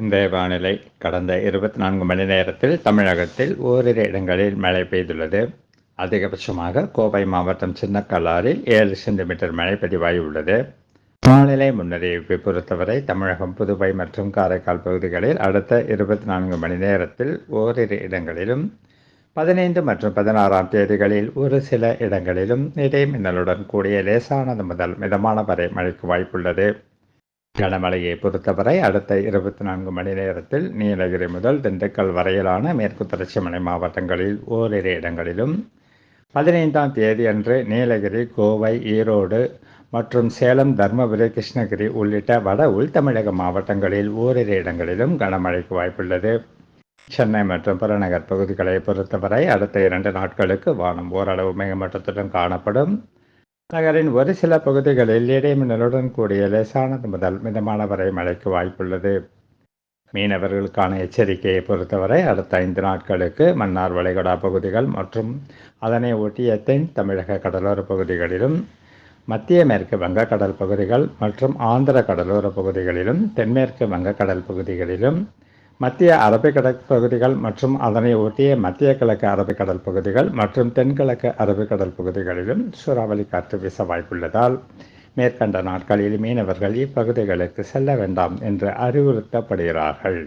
இன்றைய வானிலை கடந்த இருபத்தி நான்கு மணி நேரத்தில் தமிழகத்தில் ஓரிரு இடங்களில் மழை பெய்துள்ளது. அதிகபட்சமாக கோவை மாவட்டம் சின்னக்கல்லாரில் ஏழு சென்டிமீட்டர் மழை பதிவாகியுள்ளது. வானிலை முன்னறிவிப்பை பொறுத்தவரை தமிழகம் புதுவை மற்றும் காரைக்கால் பகுதிகளில் அடுத்த இருபத்தி நான்கு மணி நேரத்தில் ஓரிரு இடங்களிலும் பதினைந்து மற்றும் பதினாறாம் தேதிகளில் ஒரு சில இடங்களிலும் இடை மின்னலுடன் கூடிய லேசானது முதல் மிதமான வரை மழைக்கு வாய்ப்புள்ளது. கனமழையை பொறுத்தவரை அடுத்த இருபத்தி நான்கு மணி நேரத்தில் நீலகிரி முதல் திண்டுக்கல் வரையிலான மேற்கு தொடர்ச்சி மலை மாவட்டங்களில் ஓரிரு இடங்களிலும் பதினைந்தாம் தேதி அன்று நீலகிரி கோவை ஈரோடு மற்றும் சேலம் தருமபுரி கிருஷ்ணகிரி உள்ளிட்ட வட உள் தமிழக மாவட்டங்களில் ஓரிரு இடங்களிலும் கனமழைக்கு வாய்ப்புள்ளது. சென்னை மற்றும் புறநகர் பகுதிகளை பொறுத்தவரை அடுத்த இரண்டு நாட்களுக்கு வானம் ஓரளவு மேகமட்டத்துடன் காணப்படும். நகரின் ஒரு சில பகுதிகளில் இடைமின்னலுடன் கூடிய லேசானது முதல் மிதமான வரை மழைக்கு வாய்ப்புள்ளது. மீனவர்களுக்கான எச்சரிக்கையை பொறுத்தவரை அடுத்த ஐந்து நாட்களுக்கு மன்னார் வளைகுடா பகுதிகள் மற்றும் அதனை ஒட்டிய தென் தமிழக கடலோர பகுதிகளிலும் மத்திய மேற்கு வங்கக்கடல் பகுதிகள் மற்றும் ஆந்திர கடலோர பகுதிகளிலும் தென்மேற்கு வங்கக்கடல் பகுதிகளிலும் மத்திய அரபிக்கடல் பகுதிகள் மற்றும் அதனை ஒட்டிய மத்திய கிழக்கு அரபிக்கடல் பகுதிகள் மற்றும் தென்கிழக்கு அரபிக்கடல் பகுதிகளிலும் சூறாவளி காற்று வீச வாய்ப்புள்ளதால் மேற்கண்ட நாட்களில் மீனவர்கள் இப்பகுதிகளுக்கு செல்ல வேண்டாம் என்று அறிவுறுத்தப்படுகிறார்கள்.